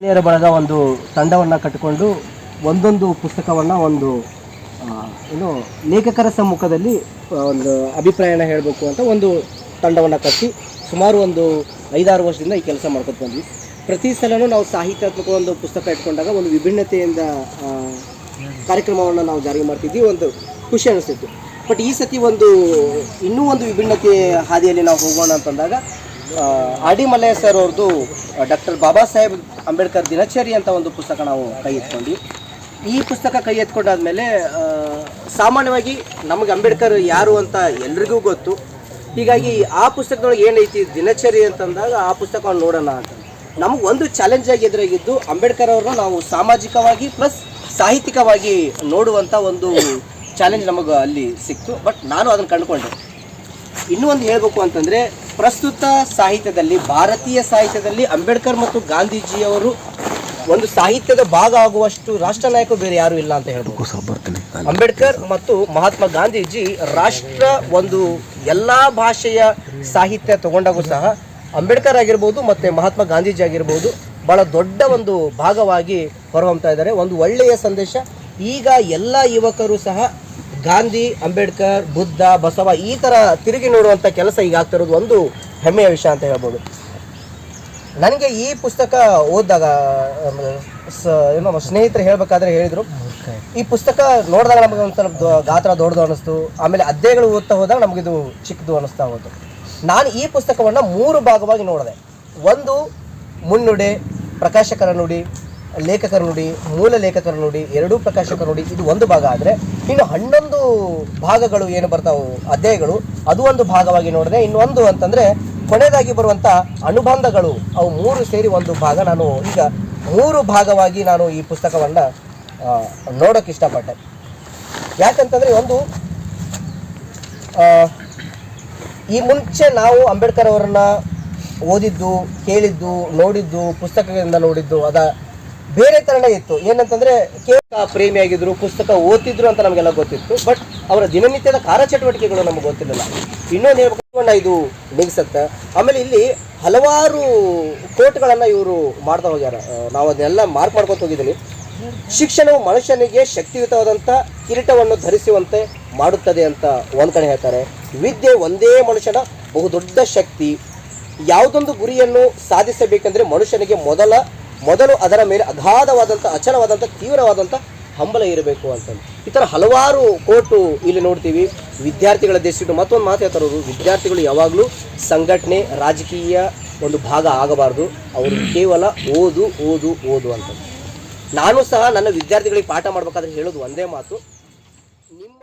ಮಹಿಳೆಯರ ಬಳಗ ಒಂದು ತಂಡವನ್ನು ಕಟ್ಟಿಕೊಂಡು ಒಂದೊಂದು ಪುಸ್ತಕವನ್ನು ಒಂದು ಏನು ಲೇಖಕರ ಸಮ್ಮುಖದಲ್ಲಿ ಒಂದು ಅಭಿಪ್ರಾಯನ ಹೇಳಬೇಕು ಅಂತ ಒಂದು ತಂಡವನ್ನು ಕಟ್ಟಿ ಸುಮಾರು ಒಂದು ಐದಾರು ವರ್ಷದಿಂದ ಈ ಕೆಲಸ ಮಾಡ್ಕೊತ ಬಂದ್ವಿ. ಪ್ರತಿ ಸಲನೂ ನಾವು ಸಾಹಿತ್ಯಾತ್ಮಕ ಒಂದು ಪುಸ್ತಕ ಇಟ್ಕೊಂಡಾಗ ಒಂದು ವಿಭಿನ್ನತೆಯಿಂದ ಕಾರ್ಯಕ್ರಮವನ್ನು ನಾವು ಜಾರಿ ಮಾಡ್ತಿದ್ವಿ, ಒಂದು ಖುಷಿ ಅನಿಸ್ತಿತ್ತು. ಬಟ್ ಈ ಸತಿ ಒಂದು ಇನ್ನೂ ಒಂದು ವಿಭಿನ್ನತೆ ಹಾದಿಯಲ್ಲಿ ನಾವು ಹೋಗೋಣ ಅಂತಂದಾಗ ಮಲ್ಲಯ್ಯ ಸರ್ ಅವ್ರದ್ದು ಡಾಕ್ಟರ್ ಬಾಬಾ ಸಾಹೇಬ್ ಅಂಬೇಡ್ಕರ್ ದಿನಚರಿ ಅಂತ ಒಂದು ಪುಸ್ತಕ ನಾವು ಕೈ ಎತ್ಕೊಂಡ್ವಿ ಈ ಪುಸ್ತಕ ಕೈ ಎತ್ಕೊಂಡಾದ್ಮೇಲೆ ಸಾಮಾನ್ಯವಾಗಿ ನಮಗೆ ಅಂಬೇಡ್ಕರ್ ಯಾರು ಅಂತ ಎಲ್ರಿಗೂ ಗೊತ್ತು. ಹೀಗಾಗಿ ಆ ಪುಸ್ತಕದೊಳಗೆ ಏನೈತಿ ದಿನಚರಿ ಅಂತಂದಾಗ ಆ ಪುಸ್ತಕವನ್ನು ನೋಡೋಣ ಅಂತ. ನಮಗೆ ಒಂದು ಚಾಲೆಂಜ್ ಆಗಿ ಎದುರಾಗಿದ್ದು ಅಂಬೇಡ್ಕರ್ ಅವ್ರನ್ನ ನಾವು ಸಾಮಾಜಿಕವಾಗಿ ಪ್ಲಸ್ ಸಾಹಿತ್ಯಿಕವಾಗಿ ನೋಡುವಂಥ ಒಂದು ಚಾಲೆಂಜ್ ನಮಗೆ ಅಲ್ಲಿ ಸಿಕ್ತು. ಬಟ್ ನಾನು ಅದನ್ನು ಕಂಡುಕೊಂಡೆ. ಇನ್ನೂ ಒಂದು ಹೇಳಬೇಕು ಅಂತಂದರೆ ಪ್ರಸ್ತುತ ಸಾಹಿತ್ಯದಲ್ಲಿ ಭಾರತೀಯ ಸಾಹಿತ್ಯದಲ್ಲಿ ಅಂಬೇಡ್ಕರ್ ಮತ್ತು ಗಾಂಧೀಜಿಯವರು ಒಂದು ಸಾಹಿತ್ಯದ ಭಾಗ ಆಗುವಷ್ಟು ರಾಷ್ಟ್ರ ನಾಯಕರು ಬೇರೆ ಯಾರು ಇಲ್ಲ ಅಂತ ಹೇಳ್ಬೋದು. ಅಂಬೇಡ್ಕರ್ ಮತ್ತು ಮಹಾತ್ಮ ಗಾಂಧೀಜಿ ರಾಷ್ಟ್ರ ಒಂದು ಎಲ್ಲ ಭಾಷೆಯ ಸಾಹಿತ್ಯ ತಗೊಂಡಾಗೂ ಸಹ ಅಂಬೇಡ್ಕರ್ ಆಗಿರ್ಬೋದು ಮತ್ತು ಮಹಾತ್ಮ ಗಾಂಧೀಜಿ ಆಗಿರ್ಬೋದು ಬಹಳ ದೊಡ್ಡ ಒಂದು ಭಾಗವಾಗಿ ಹೊರಹೊಮ್ತಾ ಇದ್ದಾರೆ. ಒಂದು ಒಳ್ಳೆಯ ಸಂದೇಶ. ಈಗ ಎಲ್ಲ ಯುವಕರು ಸಹ ಗಾಂಧಿ, ಅಂಬೇಡ್ಕರ್, ಬುದ್ಧ, ಬಸವ ಈ ಥರ ತಿರುಗಿ ನೋಡುವಂಥ ಕೆಲಸ ಈಗ ಆಗ್ತಿರೋದು ಒಂದು ಹೆಮ್ಮೆಯ ವಿಷಯ ಅಂತ ಹೇಳ್ಬೋದು. ನನಗೆ ಈ ಪುಸ್ತಕ ಓದಿದಾಗ ಏನೋ ನಮ್ಮ ಸ್ನೇಹಿತರು ಹೇಳಬೇಕಾದ್ರೆ ಹೇಳಿದರು. ಈ ಪುಸ್ತಕ ನೋಡಿದಾಗ ನಮಗೆ ಒಂದು ಸ್ವಲ್ಪ ಗಾತ್ರ ದೊಡ್ಡದು ಅನ್ನಿಸ್ತು. ಆಮೇಲೆ ಅಧ್ಯಾಯಗಳು ಓದ್ತಾ ಹೋದಾಗ ನಮಗಿದು ಚಿಕ್ಕದು ಅನ್ನಿಸ್ತಾ ಹೋದ್ರು ನಾನು ಈ ಪುಸ್ತಕವನ್ನು ಮೂರು ಭಾಗವಾಗಿ ನೋಡಿದೆ. ಒಂದು ಮುನ್ನುಡಿ, ಪ್ರಕಾಶಕರ ನುಡಿ ಲೇಖಕರ ನುಡಿ, ಮೂಲ ಲೇಖಕರ ನೋಡಿ, ಎರಡೂ ಪ್ರಕಾಶಕರ ನೋಡಿ, ಇದು ಒಂದು ಭಾಗ ಆದರೆ ಇನ್ನು ಹನ್ನೊಂದು ಭಾಗಗಳು ಏನು ಬರ್ತಾವು, ಅಧ್ಯಾಯಗಳು, ಅದು ಒಂದು ಭಾಗವಾಗಿ ನೋಡಿದೆ ಇನ್ನೊಂದು ಅಂತಂದರೆ ಕೊನೆಯದಾಗಿ ಬರುವಂಥ ಅನುಬಂಧಗಳು, ಅವು ಮೂರು ಸೇರಿ ಒಂದು ಭಾಗ. ನಾನು ಈಗ ಮೂರು ಭಾಗವಾಗಿ ನಾನು ಈ ಪುಸ್ತಕವನ್ನು ನೋಡೋಕ್ಕೆ ಇಷ್ಟಪಟ್ಟೆ. ಯಾಕಂತಂದರೆ ಒಂದು ಈ ಮುಂಚೆ ನಾವು ಅಂಬೇಡ್ಕರ್ ಅವರನ್ನು ಓದಿದ್ದು, ಕೇಳಿದ್ದು, ನೋಡಿದ್ದು, ಪುಸ್ತಕಗಳಿಂದ ನೋಡಿದ್ದು, ಅದ ಬೇರೆ ಥರನೇ ಇತ್ತು. ಏನಂತಂದ್ರೆ ಕೇವಲ ಪ್ರೇಮಿಯಾಗಿದ್ರು ಪುಸ್ತಕ ಓದ್ತಿದ್ರು ಅಂತ ನಮಗೆಲ್ಲ ಗೊತ್ತಿತ್ತು. ಬಟ್ ಅವರ ದಿನನಿತ್ಯದ ಕಾರ್ಯಚಟುವಟಿಕೆಗಳು ನಮಗೆ ಗೊತ್ತಿರಲಿಲ್ಲ. ಇನ್ನೊಂದು ಹೇಳ್ಬೇಕು ಇದು ನಿಗ್ಸತ್ತೆ ಆಮೇಲೆ ಇಲ್ಲಿ ಹಲವಾರು ಕೋಟ್ಗಳನ್ನು ಇವರು ಮಾಡ್ತಾ ಹೋಗ್ಯಾರ. ನಾವು ಅದನ್ನೆಲ್ಲ ಮಾರ್ಕ್ ಮಾಡ್ಕೊತ ಹೋಗಿದ್ದೀನಿ. ಶಿಕ್ಷಣವು ಮನುಷ್ಯನಿಗೆ ಶಕ್ತಿಯುತವಾದಂಥ ಕಿರೀಟವನ್ನು ಧರಿಸುವಂತೆ ಮಾಡುತ್ತದೆ ಅಂತ ಒಂದು ಕಡೆ ಹೇಳ್ತಾರೆ. ವಿದ್ಯೆ ಒಂದೇ ಮನುಷ್ಯನ ಬಹುದೊಡ್ಡ ಶಕ್ತಿ. ಯಾವುದೊಂದು ಗುರಿಯನ್ನು ಸಾಧಿಸಬೇಕೆಂದರೆ ಮನುಷ್ಯನಿಗೆ ಮೊದಲ ಮೊದಲು ಅದರ ಮೇಲೆ ಅಗಾಧವಾದಂಥ, ಅಚಲವಾದಂಥ, ತೀವ್ರವಾದಂಥ ಹಂಬಲ ಇರಬೇಕು ಅಂತಂದು. ಈ ಥರ ಹಲವಾರು ಕೋಟು ಇಲ್ಲಿ ನೋಡ್ತೀವಿ. ವಿದ್ಯಾರ್ಥಿಗಳ ದೇಶಿಟ್ಟು ಮತ್ತೊಂದು ಮಾತು ಹೇಳ್ತಾರೆ ವಿದ್ಯಾರ್ಥಿಗಳು ಯಾವಾಗಲೂ ಸಂಘಟನೆ, ರಾಜಕೀಯ ಒಂದು ಭಾಗ ಆಗಬಾರ್ದು. ಅವರು ಕೇವಲ ಓದು ಓದು ಓದು ಅಂತ ನಾನು ಸಹ ನನ್ನ ವಿದ್ಯಾರ್ಥಿಗಳಿಗೆ ಪಾಠ ಮಾಡಬೇಕಾದ್ರೆ ಹೇಳೋದು ಒಂದೇ ಮಾತು. ನಿಮ್ಮ